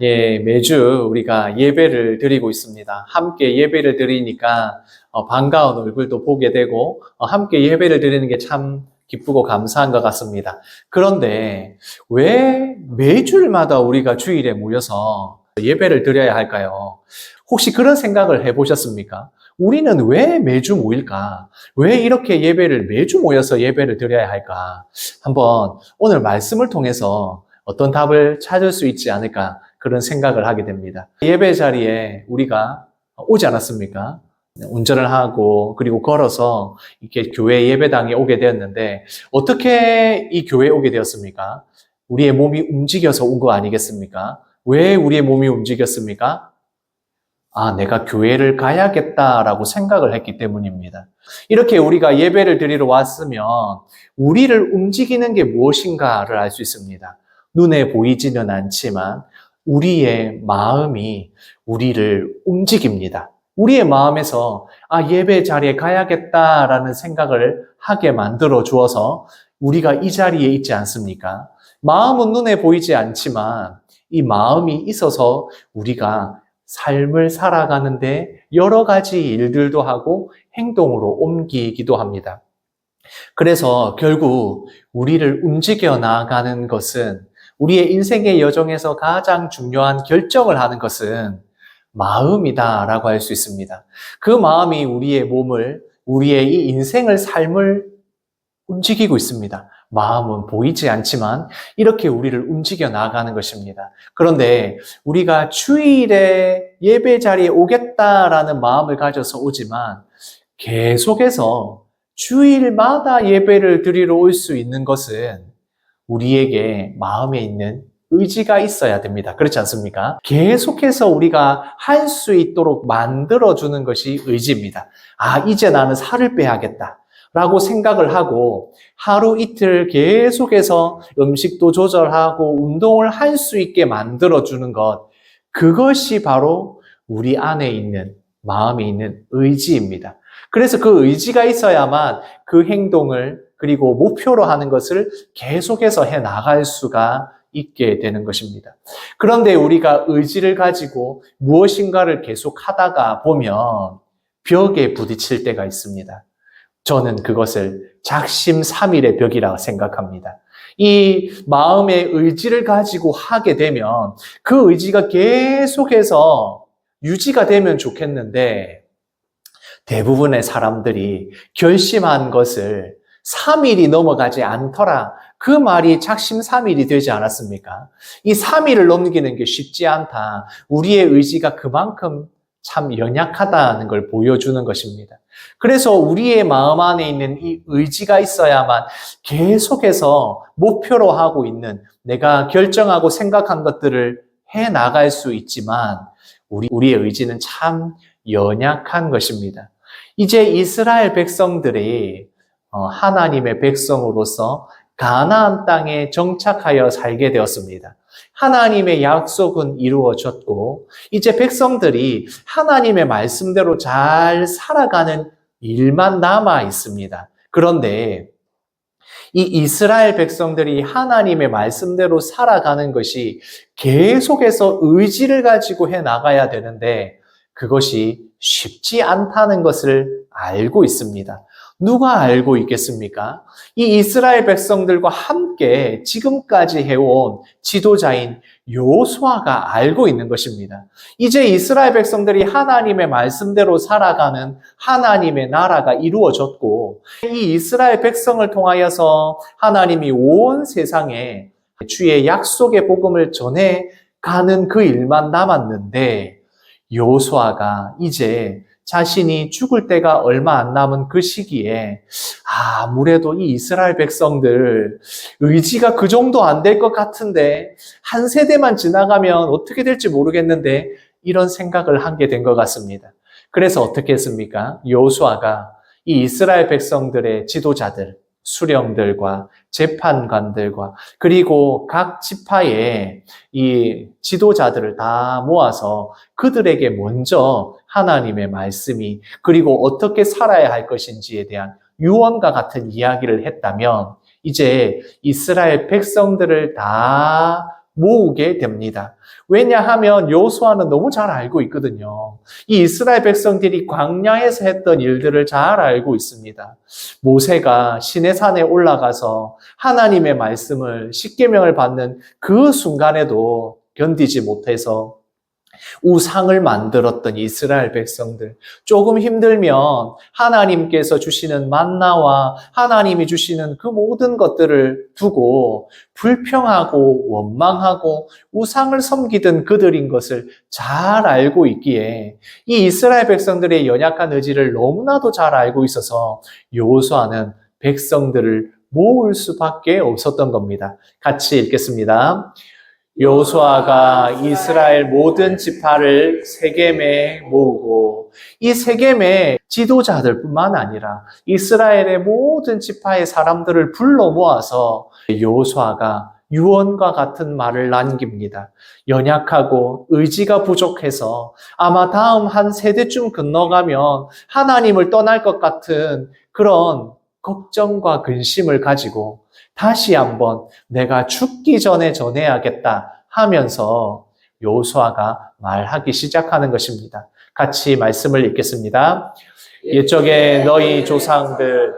예, 매주 우리가 예배를 드리고 있습니다. 함께 예배를 드리니까 어, 반가운 얼굴도 보게 되고 어, 함께 예배를 드리는 게 참 기쁘고 감사한 것 같습니다. 그런데 왜 매주일마다 우리가 주일에 모여서 예배를 드려야 할까요? 혹시 그런 생각을 해보셨습니까? 우리는 왜 매주 모일까? 왜 이렇게 예배를 매주 모여서 예배를 드려야 할까? 한번 오늘 말씀을 통해서 어떤 답을 찾을 수 있지 않을까 그런 생각을 하게 됩니다. 예배 자리에 우리가 오지 않았습니까? 운전을 하고 그리고 걸어서 이렇게 교회 예배당에 오게 되었는데 어떻게 이 교회에 오게 되었습니까? 우리의 몸이 움직여서 온 거 아니겠습니까? 왜 우리의 몸이 움직였습니까? 아, 내가 교회를 가야겠다라고 생각을 했기 때문입니다. 이렇게 우리가 예배를 드리러 왔으면 우리를 움직이는 게 무엇인가를 알 수 있습니다. 눈에 보이지는 않지만 우리의 마음이 우리를 움직입니다. 우리의 마음에서 아, 예배 자리에 가야겠다라는 생각을 하게 만들어 주어서 우리가 이 자리에 있지 않습니까? 마음은 눈에 보이지 않지만 이 마음이 있어서 우리가 삶을 살아가는데 여러 가지 일들도 하고 행동으로 옮기기도 합니다. 그래서 결국 우리를 움직여 나가는 것은 우리의 인생의 여정에서 가장 중요한 결정을 하는 것은 마음이다라고 할 수 있습니다. 그 마음이 우리의 몸을, 우리의 이 인생을, 삶을 움직이고 있습니다. 마음은 보이지 않지만 이렇게 우리를 움직여 나가는 것입니다. 그런데 우리가 주일에 예배 자리에 오겠다라는 마음을 가져서 오지만 계속해서 주일마다 예배를 드리러 올 수 있는 것은 우리에게 마음에 있는 의지가 있어야 됩니다. 그렇지 않습니까? 계속해서 우리가 할 수 있도록 만들어주는 것이 의지입니다. 아, 이제 나는 살을 빼야겠다. 라고 생각을 하고 하루 이틀 계속해서 음식도 조절하고 운동을 할 수 있게 만들어주는 것. 그것이 바로 우리 안에 있는 마음에 있는 의지입니다. 그래서 그 의지가 있어야만 그 행동을 그리고 목표로 하는 것을 계속해서 해 나갈 수가 있게 되는 것입니다. 그런데 우리가 의지를 가지고 무엇인가를 계속 하다가 보면 벽에 부딪힐 때가 있습니다. 저는 그것을 작심삼일의 벽이라고 생각합니다. 이 마음의 의지를 가지고 하게 되면 그 의지가 계속해서 유지가 되면 좋겠는데 대부분의 사람들이 결심한 것을 3일이 넘어가지 않더라. 그 말이 작심 3일이 되지 않았습니까? 이 3일을 넘기는 게 쉽지 않다. 우리의 의지가 그만큼 참 연약하다는 걸 보여주는 것입니다. 그래서 우리의 마음 안에 있는 이 의지가 있어야만 계속해서 목표로 하고 있는 내가 결정하고 생각한 것들을 해 나갈 수 있지만 우리, 우리의 의지는 참 연약한 것입니다. 이제 이스라엘 백성들이 어, 하나님의 백성으로서 가나안 땅에 정착하여 살게 되었습니다. 하나님의 약속은 이루어졌고 이제 백성들이 하나님의 말씀대로 잘 살아가는 일만 남아 있습니다. 그런데 이 이스라엘 백성들이 하나님의 말씀대로 살아가는 것이 계속해서 의지를 가지고 해 나가야 되는데 그것이 쉽지 않다는 것을 알고 있습니다. 누가 알고 있겠습니까? 이 이스라엘 백성들과 함께 지금까지 해온 지도자인 요수아가 알고 있는 것입니다. 이제 이스라엘 백성들이 하나님의 말씀대로 살아가는 하나님의 나라가 이루어졌고 이 이스라엘 백성을 통하여서 하나님이 온 세상에 주의 약속의 복음을 전해 가는 그 일만 남았는데 요수아가 이제 자신이 죽을 때가 얼마 안 남은 그 시기에 아무래도 이 이스라엘 백성들 의지가 그 정도 안 될 것 같은데 한 세대만 지나가면 어떻게 될지 모르겠는데 이런 생각을 하게 된 것 같습니다. 그래서 어떻게 했습니까? 요수아가 이 이스라엘 백성들의 지도자들, 수령들과 재판관들과 그리고 각 지파의 이 지도자들을 다 모아서 그들에게 먼저 하나님의 말씀이 그리고 어떻게 살아야 할 것인지에 대한 유언과 같은 이야기를 했다면 이제 이스라엘 백성들을 다 모으게 됩니다. 왜냐하면 여호수아는 너무 잘 알고 있거든요. 이 이스라엘 백성들이 광야에서 했던 일들을 잘 알고 있습니다. 모세가 시내산에 올라가서 하나님의 말씀을 십계명을 받는 그 순간에도 견디지 못해서 우상을 만들었던 이스라엘 백성들. 조금 힘들면 하나님께서 주시는 만나와 하나님이 주시는 그 모든 것들을 두고 불평하고 원망하고 우상을 섬기던 그들인 것을 잘 알고 있기에 이 이스라엘 백성들의 연약한 의지를 너무나도 잘 알고 있어서 여호수아는 백성들을 모을 수밖에 없었던 겁니다. 같이 읽겠습니다. 여호수아가 이스라엘 모든 지파를 세겜에 모으고 이 세겜의 지도자들뿐만 아니라 이스라엘의 모든 지파의 사람들을 불러 모아서 여호수아가 유언과 같은 말을 남깁니다. 연약하고 의지가 부족해서 아마 다음 한 세대쯤 건너가면 하나님을 떠날 것 같은 그런 걱정과 근심을 가지고 다시 한번 내가 죽기 전에 전해야겠다 하면서 요수아가 말하기 시작하는 것입니다. 같이 말씀을 읽겠습니다. 옛적에 너희 조상들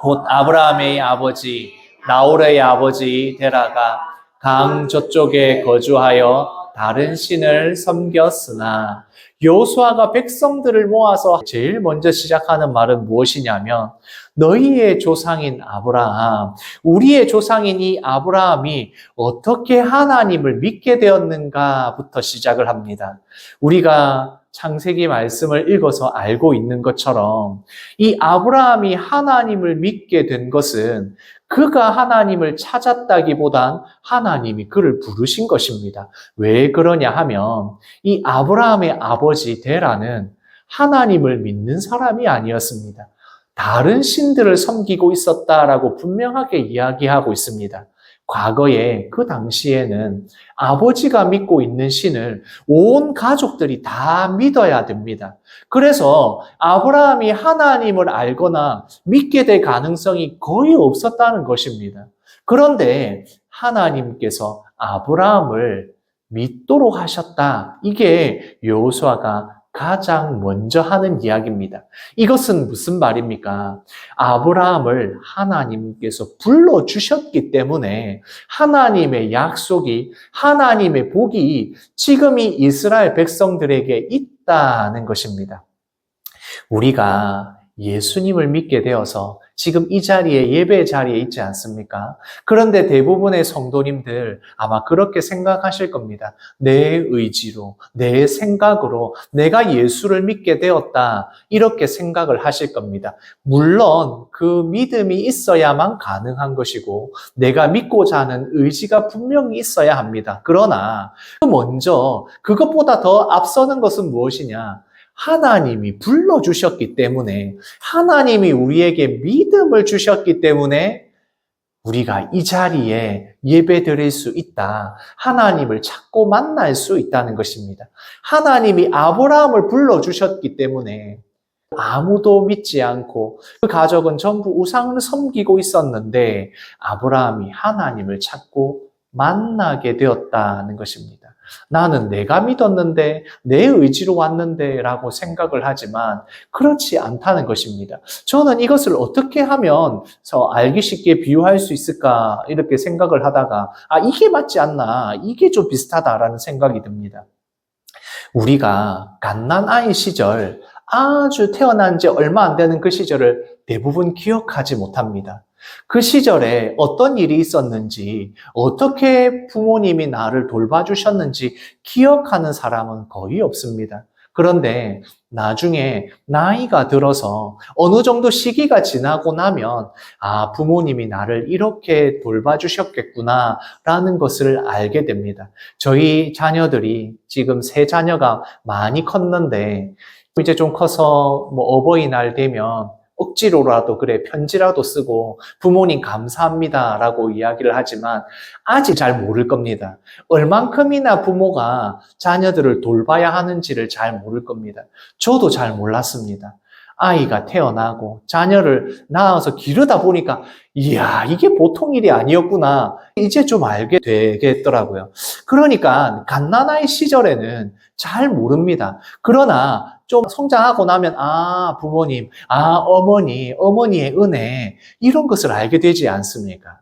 곧 아브라함의 아버지 나홀의 아버지 데라가 강 저쪽에 거주하여 다른 신을 섬겼으나 요수아가 백성들을 모아서 제일 먼저 시작하는 말은 무엇이냐면 너희의 조상인 아브라함, 우리의 조상인 이 아브라함이 어떻게 하나님을 믿게 되었는가부터 시작을 합니다. 우리가 창세기 말씀을 읽어서 알고 있는 것처럼 이 아브라함이 하나님을 믿게 된 것은 그가 하나님을 찾았다기보단 하나님이 그를 부르신 것입니다. 왜 그러냐 하면 이 아브라함의 아버지 데라는 하나님을 믿는 사람이 아니었습니다. 다른 신들을 섬기고 있었다라고 분명하게 이야기하고 있습니다. 과거에 그 당시에는 아버지가 믿고 있는 신을 온 가족들이 다 믿어야 됩니다. 그래서 아브라함이 하나님을 알거나 믿게 될 가능성이 거의 없었다는 것입니다. 그런데 하나님께서 아브라함을 믿도록 하셨다. 이게 여호수아가 가장 먼저 하는 이야기입니다. 이것은 무슨 말입니까? 아브라함을 하나님께서 불러주셨기 때문에 하나님의 약속이, 하나님의 복이 지금 이 이스라엘 백성들에게 있다는 것입니다. 우리가 예수님을 믿게 되어서 지금 이 자리에 예배 자리에 있지 않습니까? 그런데 대부분의 성도님들 아마 그렇게 생각하실 겁니다. 내 의지로, 내 생각으로 내가 예수를 믿게 되었다. 이렇게 생각을 하실 겁니다. 물론 그 믿음이 있어야만 가능한 것이고 내가 믿고자 하는 의지가 분명히 있어야 합니다. 그러나 먼저 그것보다 더 앞서는 것은 무엇이냐? 하나님이 불러주셨기 때문에, 하나님이 우리에게 믿음을 주셨기 때문에, 우리가 이 자리에 예배 드릴 수 있다. 하나님을 찾고 만날 수 있다는 것입니다. 하나님이 아브라함을 불러주셨기 때문에, 아무도 믿지 않고 그 가족은 전부 우상을 섬기고 있었는데 아브라함이 하나님을 찾고 만나게 되었다는 것입니다. 나는 내가 믿었는데, 내 의지로 왔는데 라고 생각을 하지만 그렇지 않다는 것입니다. 저는 이것을 어떻게 하면 알기 쉽게 비유할 수 있을까 이렇게 생각을 하다가 아, 이게 맞지 않나, 이게 좀 비슷하다라는 생각이 듭니다. 우리가 갓난 아이 시절 아주 태어난 지 얼마 안 되는 그 시절을 대부분 기억하지 못합니다. 그 시절에 어떤 일이 있었는지, 어떻게 부모님이 나를 돌봐주셨는지 기억하는 사람은 거의 없습니다. 그런데 나중에 나이가 들어서 어느 정도 시기가 지나고 나면, 아, 부모님이 나를 이렇게 돌봐주셨겠구나, 라는 것을 알게 됩니다. 저희 자녀들이 지금 세 자녀가 많이 컸는데, 이제 좀 커서 뭐 어버이날 되면 억지로라도 그래 편지라도 쓰고 부모님 감사합니다라고 이야기를 하지만 아직 잘 모를 겁니다. 얼만큼이나 부모가 자녀들을 돌봐야 하는지를 잘 모를 겁니다. 저도 잘 몰랐습니다. 아이가 태어나고 자녀를 낳아서 기르다 보니까 이야 이게 보통 일이 아니었구나 이제 좀 알게 되겠더라고요. 그러니까 갓난아이 시절에는 잘 모릅니다. 그러나 좀 성장하고 나면 아 부모님, 아 어머니, 어머니의 은혜 이런 것을 알게 되지 않습니까?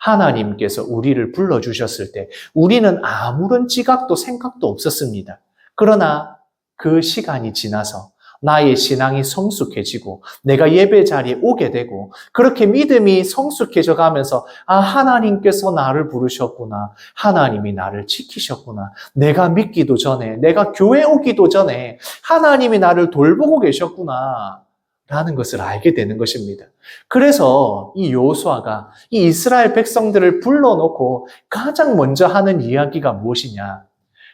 하나님께서 우리를 불러주셨을 때 우리는 아무런 지각도 생각도 없었습니다. 그러나 그 시간이 지나서 나의 신앙이 성숙해지고 내가 예배 자리에 오게 되고 그렇게 믿음이 성숙해져 가면서 아 하나님께서 나를 부르셨구나 하나님이 나를 지키셨구나 내가 믿기도 전에 내가 교회 오기도 전에 하나님이 나를 돌보고 계셨구나 라는 것을 알게 되는 것입니다. 그래서 이 요수아가 이 이스라엘 백성들을 불러놓고 가장 먼저 하는 이야기가 무엇이냐?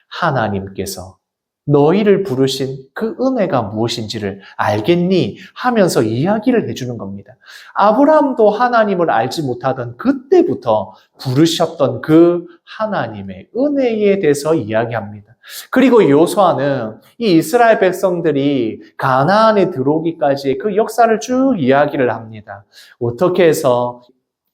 하나님께서 너희를 부르신 그 은혜가 무엇인지를 알겠니? 하면서 이야기를 해주는 겁니다. 아브라함도 하나님을 알지 못하던 그때부터 부르셨던 그 하나님의 은혜에 대해서 이야기합니다. 그리고 요수아는 이 이스라엘 백성들이 가나안에 들어오기까지의 그 역사를 쭉 이야기를 합니다. 어떻게 해서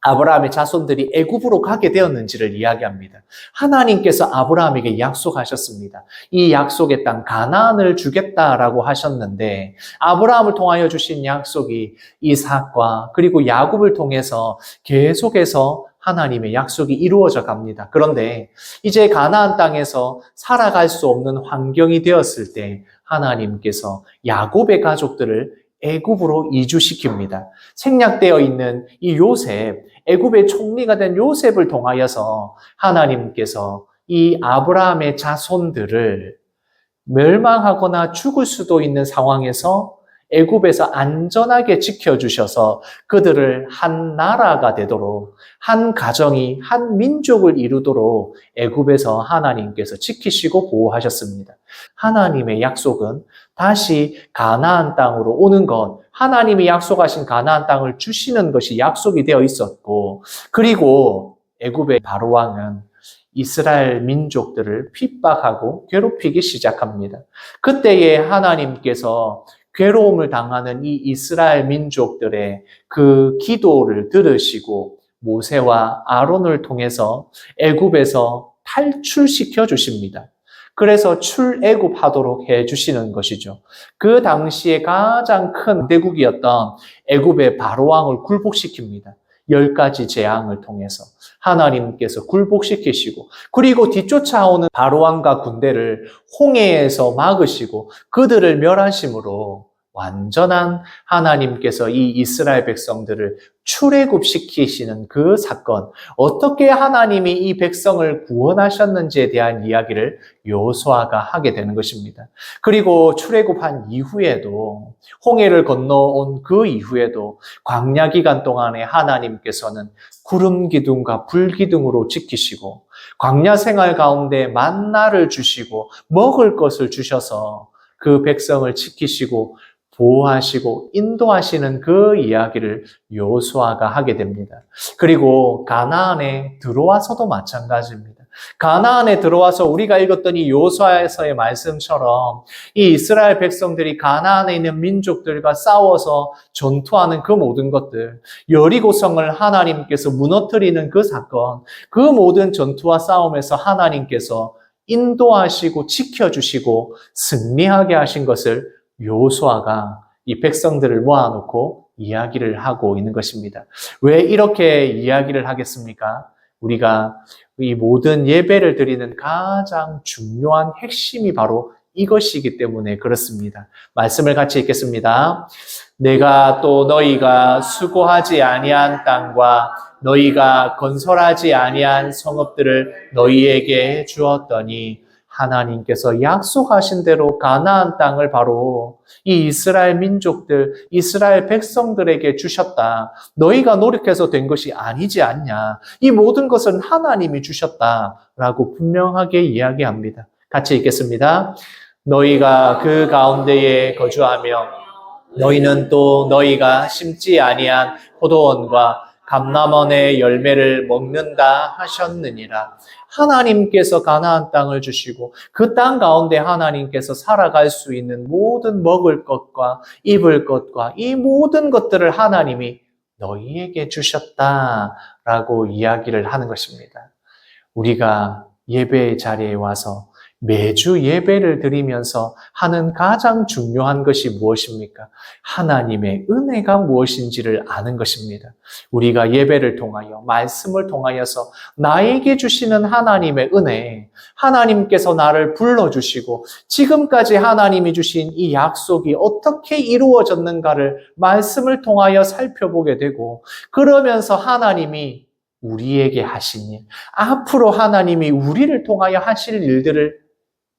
아브라함의 자손들이 애굽으로 가게 되었는지를 이야기합니다. 하나님께서 아브라함에게 약속하셨습니다. 이 약속의 땅 가나안을 주겠다라고 하셨는데 아브라함을 통하여 주신 약속이 이삭과 그리고 야곱을 통해서 계속해서 하나님의 약속이 이루어져 갑니다. 그런데 이제 가나안 땅에서 살아갈 수 없는 환경이 되었을 때 하나님께서 야곱의 가족들을 애굽으로 이주시킵니다. 생략되어 있는 이 요셉, 애굽의 총리가 된 요셉을 통하여서 하나님께서 이 아브라함의 자손들을 멸망하거나 죽을 수도 있는 상황에서 애굽에서 안전하게 지켜주셔서 그들을 한 나라가 되도록 한 가정이 한 민족을 이루도록 애굽에서 하나님께서 지키시고 보호하셨습니다. 하나님의 약속은 다시 가나안 땅으로 오는 것, 하나님이 약속하신 가나안 땅을 주시는 것이 약속이 되어 있었고, 그리고 애굽의 바로 왕은 이스라엘 민족들을 핍박하고 괴롭히기 시작합니다. 그때에 하나님께서 괴로움을 당하는 이 이스라엘 민족들의 그 기도를 들으시고 모세와 아론을 통해서 애굽에서 탈출시켜 주십니다. 그래서 출애굽하도록 해 주시는 것이죠. 그 당시에 가장 큰 대국이었던 애굽의 바로 왕을 굴복시킵니다. 열 가지 재앙을 통해서 하나님께서 굴복시키시고 그리고 뒤쫓아오는 바로왕과 군대를 홍해에서 막으시고 그들을 멸하심으로 완전한 하나님께서 이 이스라엘 백성들을 출애굽시키시는 그 사건, 어떻게 하나님이 이 백성을 구원하셨는지에 대한 이야기를 요수아가 하게 되는 것입니다. 그리고 출애굽한 이후에도 홍해를 건너온 그 이후에도 광야 기간 동안에 하나님께서는 구름 기둥과 불 기둥으로 지키시고 광야 생활 가운데 만나를 주시고 먹을 것을 주셔서 그 백성을 지키시고 보호하시고 인도하시는 그 이야기를 요수아가 하게 됩니다. 그리고 가나안에 들어와서도 마찬가지입니다. 가나안에 들어와서 우리가 읽었던 이 요수아에서의 말씀처럼 이 이스라엘 백성들이 가나안에 있는 민족들과 싸워서 전투하는 그 모든 것들, 여리고성을 하나님께서 무너뜨리는 그 사건, 그 모든 전투와 싸움에서 하나님께서 인도하시고 지켜주시고 승리하게 하신 것을 요수아가 이 백성들을 모아놓고 이야기를 하고 있는 것입니다. 왜 이렇게 이야기를 하겠습니까? 우리가 이 모든 예배를 드리는 가장 중요한 핵심이 바로 이것이기 때문에 그렇습니다. 말씀을 같이 읽겠습니다. 내가 또 너희가 수고하지 아니한 땅과 너희가 건설하지 아니한 성읍들을 너희에게 주었더니 하나님께서 약속하신 대로 가나안 땅을 바로 이 이스라엘 민족들, 이스라엘 백성들에게 주셨다. 너희가 노력해서 된 것이 아니지 않냐. 이 모든 것은 하나님이 주셨다라고 분명하게 이야기합니다. 같이 읽겠습니다. 너희가 그 가운데에 거주하며 너희는 또 너희가 심지 아니한 포도원과 감남원의 열매를 먹는다 하셨느니라. 하나님께서 가나안 땅을 주시고 그 땅 가운데 하나님께서 살아갈 수 있는 모든 먹을 것과 입을 것과 이 모든 것들을 하나님이 너희에게 주셨다라고 이야기를 하는 것입니다. 우리가 예배의 자리에 와서 매주 예배를 드리면서 하는 가장 중요한 것이 무엇입니까? 하나님의 은혜가 무엇인지를 아는 것입니다. 우리가 예배를 통하여, 말씀을 통하여서 나에게 주시는 하나님의 은혜, 하나님께서 나를 불러주시고, 지금까지 하나님이 주신 이 약속이 어떻게 이루어졌는가를 말씀을 통하여 살펴보게 되고, 그러면서 하나님이 우리에게 하신 일, 앞으로 하나님이 우리를 통하여 하실 일들을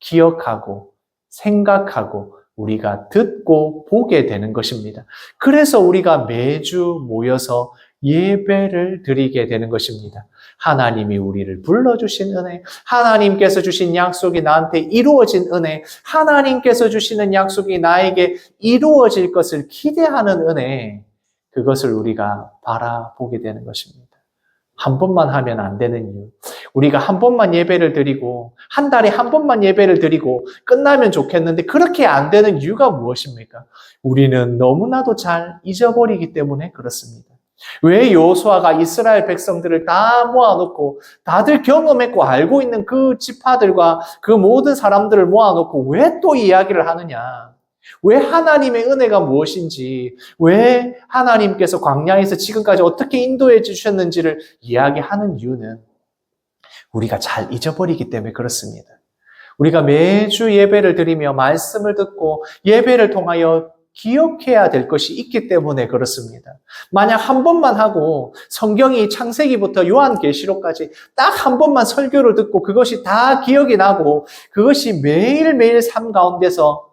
기억하고 생각하고 우리가 듣고 보게 되는 것입니다. 그래서 우리가 매주 모여서 예배를 드리게 되는 것입니다. 하나님이 우리를 불러주신 은혜, 하나님께서 주신 약속이 나한테 이루어진 은혜, 하나님께서 주시는 약속이 나에게 이루어질 것을 기대하는 은혜, 그것을 우리가 바라보게 되는 것입니다. 한 번만 하면 안 되는 이유. 우리가 한 번만 예배를 드리고, 한 달에 한 번만 예배를 드리고, 끝나면 좋겠는데, 그렇게 안 되는 이유가 무엇입니까? 우리는 너무나도 잘 잊어버리기 때문에 그렇습니다. 왜 요수아가 이스라엘 백성들을 다 모아놓고, 다들 경험했고 알고 있는 그 지파들과 그 모든 사람들을 모아놓고, 왜 또 이야기를 하느냐? 왜 하나님의 은혜가 무엇인지, 왜 하나님께서 광야에서 지금까지 어떻게 인도해 주셨는지를 이야기하는 이유는 우리가 잘 잊어버리기 때문에 그렇습니다. 우리가 매주 예배를 드리며 말씀을 듣고 예배를 통하여 기억해야 될 것이 있기 때문에 그렇습니다. 만약 한 번만 하고 성경이 창세기부터 요한계시록까지 딱 한 번만 설교를 듣고 그것이 다 기억이 나고 그것이 매일매일 삶 가운데서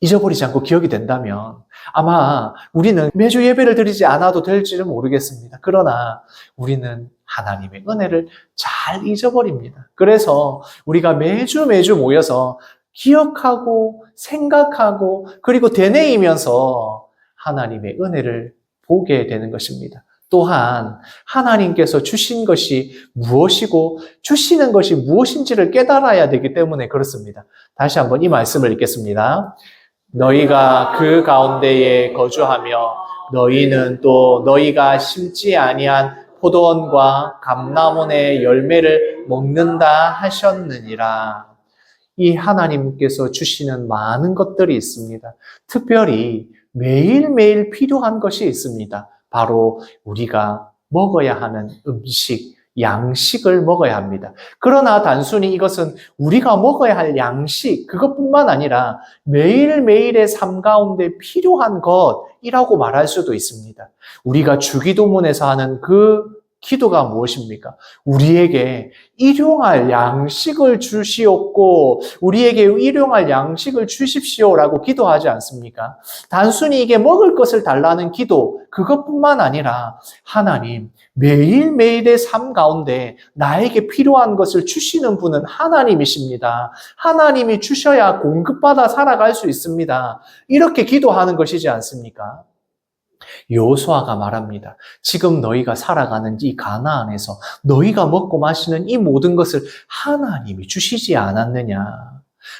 잊어버리지 않고 기억이 된다면 아마 우리는 매주 예배를 드리지 않아도 될지는 모르겠습니다. 그러나 우리는 하나님의 은혜를 잘 잊어버립니다. 그래서 우리가 매주 매주 모여서 기억하고 생각하고 그리고 되뇌이면서 하나님의 은혜를 보게 되는 것입니다. 또한 하나님께서 주신 것이 무엇이고 주시는 것이 무엇인지를 깨달아야 되기 때문에 그렇습니다. 다시 한번 이 말씀을 읽겠습니다. 너희가 그 가운데에 거주하며 너희는 또 너희가 심지 아니한 포도원과 감람원의 열매를 먹는다 하셨느니라. 이 하나님께서 주시는 많은 것들이 있습니다. 특별히 매일매일 필요한 것이 있습니다. 바로 우리가 먹어야 하는 음식, 양식을 먹어야 합니다. 그러나 단순히 이것은 우리가 먹어야 할 양식, 그것뿐만 아니라 매일매일의 삶 가운데 필요한 것이라고 말할 수도 있습니다. 우리가 주기도문에서 하는 그 기도가 무엇입니까? 우리에게 일용할 양식을 주시옵고 우리에게 일용할 양식을 주십시오라고 기도하지 않습니까? 단순히 이게 먹을 것을 달라는 기도 그것뿐만 아니라 하나님 매일매일의 삶 가운데 나에게 필요한 것을 주시는 분은 하나님이십니다. 하나님이 주셔야 공급받아 살아갈 수 있습니다. 이렇게 기도하는 것이지 않습니까? 요수아가 말합니다. 지금 너희가 살아가는 이 가나안에서 너희가 먹고 마시는 이 모든 것을 하나님이 주시지 않았느냐?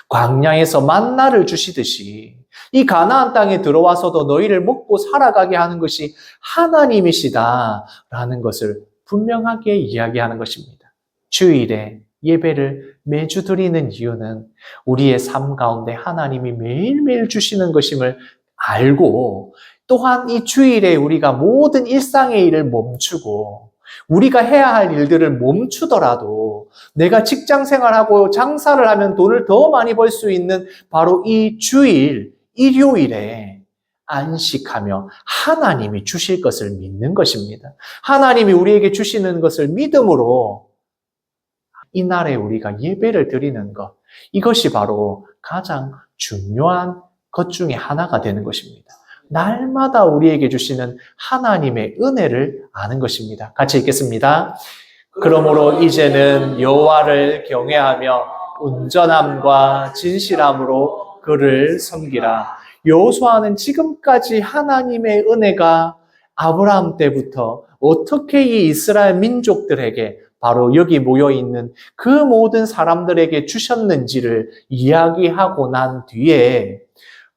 광야에서 만나를 주시듯이 이 가나안 땅에 들어와서도 너희를 먹고 살아가게 하는 것이 하나님이시다라는 것을 분명하게 이야기하는 것입니다. 주일에 예배를 매주 드리는 이유는 우리의 삶 가운데 하나님이 매일매일 주시는 것임을 알고 또한 이 주일에 우리가 모든 일상의 일을 멈추고 우리가 해야 할 일들을 멈추더라도 내가 직장 생활하고 장사를 하면 돈을 더 많이 벌 수 있는 바로 이 주일, 일요일에 안식하며 하나님이 주실 것을 믿는 것입니다. 하나님이 우리에게 주시는 것을 믿음으로 이날에 우리가 예배를 드리는 것, 이것이 바로 가장 중요한 것 중에 하나가 되는 것입니다. 날마다 우리에게 주시는 하나님의 은혜를 아는 것입니다. 같이 읽겠습니다. 그러므로 이제는 여호와를 경외하며 온전함과 진실함으로 그를 섬기라. 여호수아는 지금까지 하나님의 은혜가 아브라함 때부터 어떻게 이 이스라엘 민족들에게 바로 여기 모여 있는 그 모든 사람들에게 주셨는지를 이야기하고 난 뒤에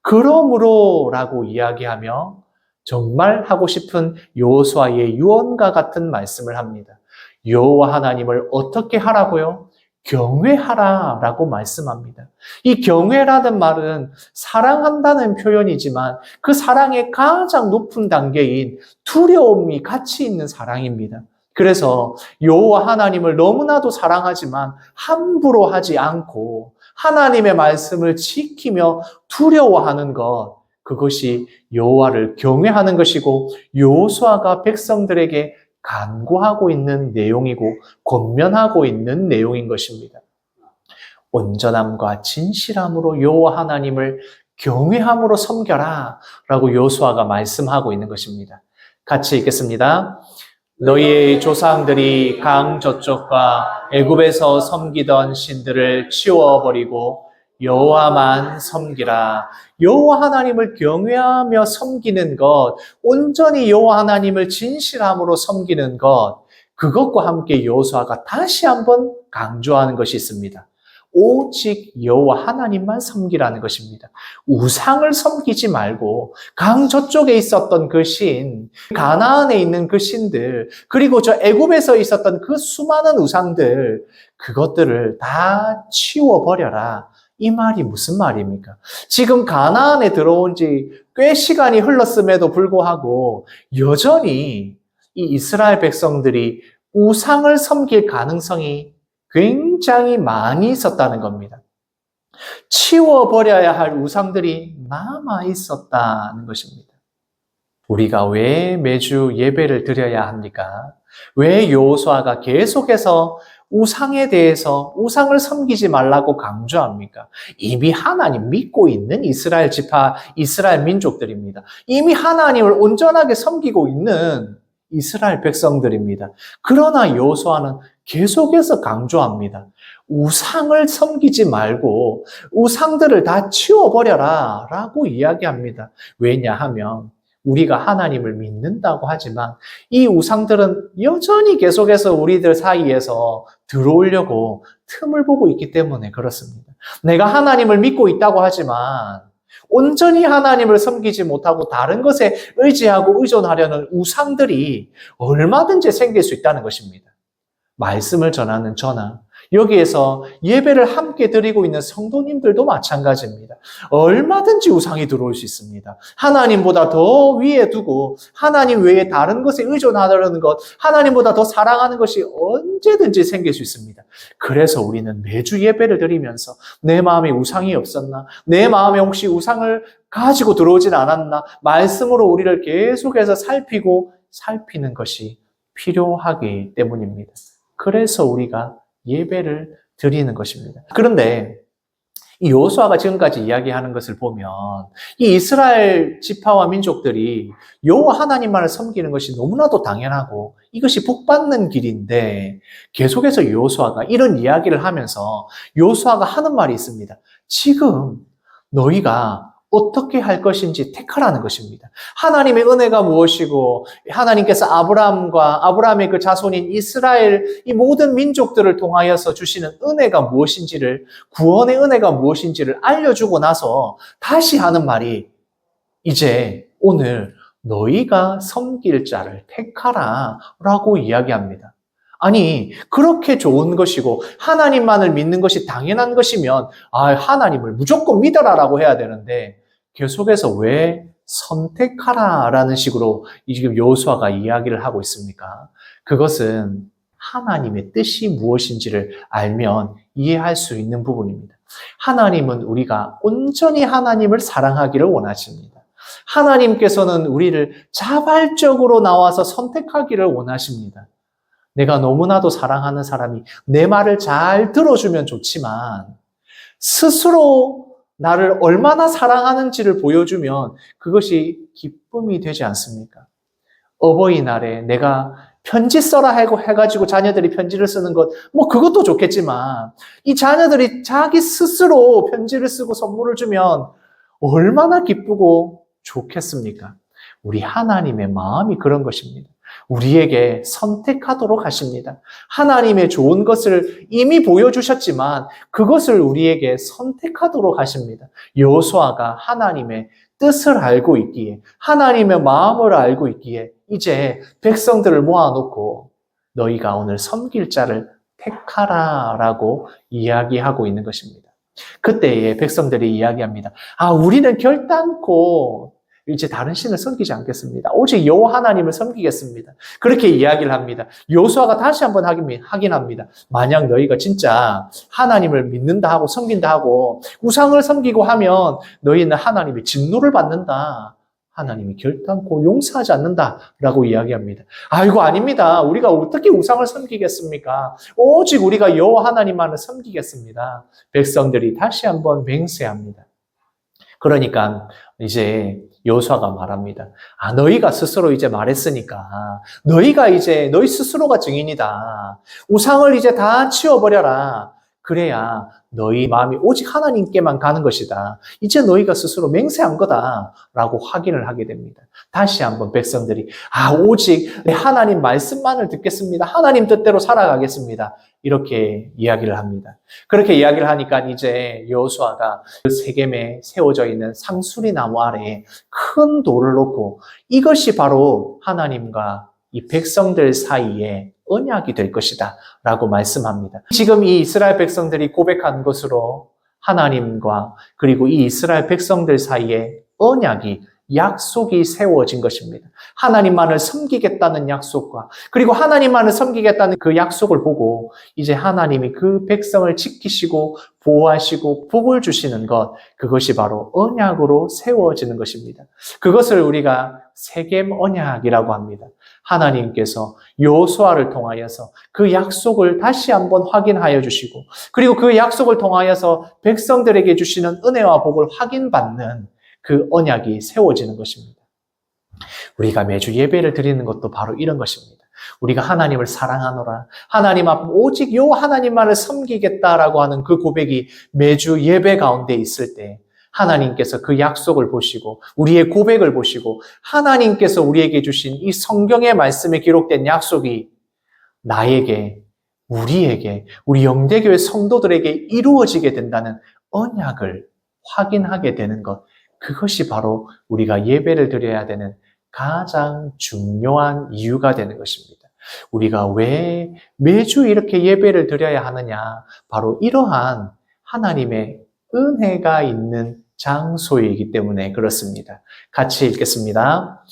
그러므로라고 이야기하며 정말 하고 싶은 여호수아의 유언과 같은 말씀을 합니다. 여호와 하나님을 어떻게 하라고요? 경외하라라고 말씀합니다. 이 경외라는 말은 사랑한다는 표현이지만 그 사랑의 가장 높은 단계인 두려움이 같이 있는 사랑입니다. 그래서 여호와 하나님을 너무나도 사랑하지만 함부로 하지 않고 하나님의 말씀을 지키며 두려워하는 것 그것이 여호와를 경외하는 것이고 여호수아가 백성들에게 간구하고 있는 내용이고 권면하고 있는 내용인 것입니다. 온전함과 진실함으로 여호와 하나님을 경외함으로 섬겨라라고 여호수아가 말씀하고 있는 것입니다. 같이 읽겠습니다. 너희의 조상들이 강 저쪽과 애굽에서 섬기던 신들을 치워버리고 여호와만 섬기라. 여호와 하나님을 경외하며 섬기는 것, 온전히 여호와 하나님을 진실함으로 섬기는 것, 그것과 함께 여호수아가 다시 한번 강조하는 것이 있습니다. 오직 여호와 하나님만 섬기라는 것입니다. 우상을 섬기지 말고 강 저쪽에 있었던 그 신, 가나안에 있는 그 신들, 그리고 저 애굽에서 있었던 그 수많은 우상들, 그것들을 다 치워 버려라. 이 말이 무슨 말입니까? 지금 가나안에 들어온 지 꽤 시간이 흘렀음에도 불구하고 여전히 이 이스라엘 백성들이 우상을 섬길 가능성이 굉장히 많이 있었다는 겁니다. 치워버려야 할 우상들이 남아 있었다는 것입니다. 우리가 왜 매주 예배를 드려야 합니까? 왜 여호수아가 계속해서 우상에 대해서 우상을 섬기지 말라고 강조합니까? 이미 하나님 믿고 있는 이스라엘 지파, 이스라엘 민족들입니다. 이미 하나님을 온전하게 섬기고 있는 이스라엘 백성들입니다. 그러나 여호수아는 계속해서 강조합니다. 우상을 섬기지 말고 우상들을 다 치워버려라 라고 이야기합니다. 왜냐하면 우리가 하나님을 믿는다고 하지만 이 우상들은 여전히 계속해서 우리들 사이에서 들어오려고 틈을 보고 있기 때문에 그렇습니다. 내가 하나님을 믿고 있다고 하지만 온전히 하나님을 섬기지 못하고 다른 것에 의지하고 의존하려는 우상들이 얼마든지 생길 수 있다는 것입니다. 말씀을 전하는 저나 여기에서 예배를 함께 드리고 있는 성도님들도 마찬가지입니다. 얼마든지 우상이 들어올 수 있습니다. 하나님보다 더 위에 두고 하나님 외에 다른 것에 의존하려는 것, 하나님보다 더 사랑하는 것이 언제든지 생길 수 있습니다. 그래서 우리는 매주 예배를 드리면서 내 마음에 우상이 없었나? 내 마음에 혹시 우상을 가지고 들어오진 않았나? 말씀으로 우리를 계속해서 살피고 살피는 것이 필요하기 때문입니다. 그래서 우리가 예배를 드리는 것입니다. 그런데 이 여호수아가 지금까지 이야기하는 것을 보면 이 이스라엘 지파와 민족들이 여호와 하나님만을 섬기는 것이 너무나도 당연하고 이것이 복받는 길인데 계속해서 여호수아가 이런 이야기를 하면서 여호수아가 하는 말이 있습니다. 지금 너희가 어떻게 할 것인지 택하라는 것입니다. 하나님의 은혜가 무엇이고 하나님께서 아브라함과 아브라함의 그 자손인 이스라엘 이 모든 민족들을 통하여서 주시는 은혜가 무엇인지를 구원의 은혜가 무엇인지를 알려주고 나서 다시 하는 말이 이제 오늘 너희가 섬길 자를 택하라 라고 이야기합니다. 아니, 그렇게 좋은 것이고, 하나님만을 믿는 것이 당연한 것이면, 아, 하나님을 무조건 믿어라 라고 해야 되는데, 계속해서 왜 선택하라라는 식으로 지금 여호수아가 이야기를 하고 있습니까? 그것은 하나님의 뜻이 무엇인지를 알면 이해할 수 있는 부분입니다. 하나님은 우리가 온전히 하나님을 사랑하기를 원하십니다. 하나님께서는 우리를 자발적으로 나와서 선택하기를 원하십니다. 내가 너무나도 사랑하는 사람이 내 말을 잘 들어주면 좋지만 스스로 나를 얼마나 사랑하는지를 보여주면 그것이 기쁨이 되지 않습니까? 어버이날에 내가 편지 써라 하고 해가지고 자녀들이 편지를 쓰는 것, 뭐 그것도 좋겠지만 이 자녀들이 자기 스스로 편지를 쓰고 선물을 주면 얼마나 기쁘고 좋겠습니까? 우리 하나님의 마음이 그런 것입니다. 우리에게 선택하도록 하십니다. 하나님의 좋은 것을 이미 보여주셨지만 그것을 우리에게 선택하도록 하십니다. 여호수아가 하나님의 뜻을 알고 있기에 하나님의 마음을 알고 있기에 이제 백성들을 모아놓고 너희가 오늘 섬길 자를 택하라라고 이야기하고 있는 것입니다. 그때에 백성들이 이야기합니다. 아, 우리는 결단코 이제 다른 신을 섬기지 않겠습니다. 오직 여호와 하나님을 섬기겠습니다. 그렇게 이야기를 합니다. 요수아가 다시 한번 확인- 확인합니다. 만약 너희가 진짜 하나님을 믿는다 하고 섬긴다 하고 우상을 섬기고 하면 너희는 하나님의 진노를 받는다. 하나님이 결단코 용서하지 않는다라고 이야기합니다. 아이고 아닙니다. 우리가 어떻게 우상을 섬기겠습니까? 오직 우리가 여호와 하나님만을 섬기겠습니다. 백성들이 다시 한번 맹세합니다. 그러니까 이제 여호수아가 말합니다. 아 너희가 스스로 이제 말했으니까 너희가 이제 너희 스스로가 증인이다. 우상을 이제 다 치워버려라. 그래야 너희 마음이 오직 하나님께만 가는 것이다. 이제 너희가 스스로 맹세한 거다라고 확인을 하게 됩니다. 다시 한번 백성들이 아 오직 내 하나님 말씀만을 듣겠습니다. 하나님 뜻대로 살아가겠습니다. 이렇게 이야기를 합니다. 그렇게 이야기를 하니까 이제 여호수아가 그 세겜에 세워져 있는 상수리 나무 아래에 큰 돌을 놓고 이것이 바로 하나님과 이 백성들 사이에 언약이 될 것이다 라고 말씀합니다. 지금 이 이스라엘 백성들이 고백한 것으로 하나님과 그리고 이 이스라엘 백성들 사이에 언약이 약속이 세워진 것입니다. 하나님만을 섬기겠다는 약속과 그리고 하나님만을 섬기겠다는 그 약속을 보고 이제 하나님이 그 백성을 지키시고 보호하시고 복을 주시는 것 그것이 바로 언약으로 세워지는 것입니다. 그것을 우리가 세겜 언약이라고 합니다. 하나님께서 요수아를 통하여서 그 약속을 다시 한번 확인하여 주시고 그리고 그 약속을 통하여서 백성들에게 주시는 은혜와 복을 확인받는 그 언약이 세워지는 것입니다. 우리가 매주 예배를 드리는 것도 바로 이런 것입니다. 우리가 하나님을 사랑하노라. 하나님 앞 오직 요 하나님만을 섬기겠다라고 하는 그 고백이 매주 예배 가운데 있을 때 하나님께서 그 약속을 보시고 우리의 고백을 보시고 하나님께서 우리에게 주신 이 성경의 말씀에 기록된 약속이 나에게 우리에게 우리 영대교회 성도들에게 이루어지게 된다는 언약을 확인하게 되는 것 그것이 바로 우리가 예배를 드려야 되는 가장 중요한 이유가 되는 것입니다. 우리가 왜 매주 이렇게 예배를 드려야 하느냐? 바로 이러한 하나님의 은혜가 있는 장소이기 때문에 그렇습니다. 같이 읽겠습니다.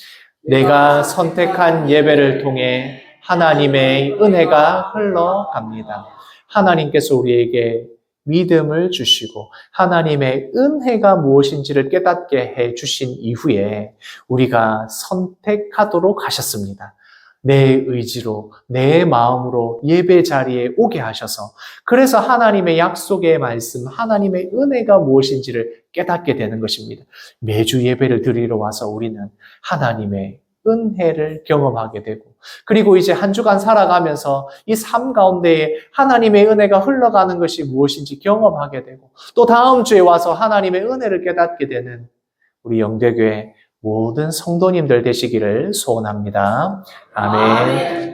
내가 선택한 예배를 통해 하나님의 은혜가 흘러갑니다. 하나님께서 우리에게 믿음을 주시고 하나님의 은혜가 무엇인지를 깨닫게 해 주신 이후에 우리가 선택하도록 하셨습니다. 내 의지로, 내 마음으로 예배 자리에 오게 하셔서 그래서 하나님의 약속의 말씀, 하나님의 은혜가 무엇인지를 깨닫게 되는 것입니다. 매주 예배를 드리러 와서 우리는 하나님의 은혜를 경험하게 되고 그리고 이제 한 주간 살아가면서 이 삶 가운데에 하나님의 은혜가 흘러가는 것이 무엇인지 경험하게 되고 또 다음 주에 와서 하나님의 은혜를 깨닫게 되는 우리 영대교회 모든 성도님들 되시기를 소원합니다. 아멘.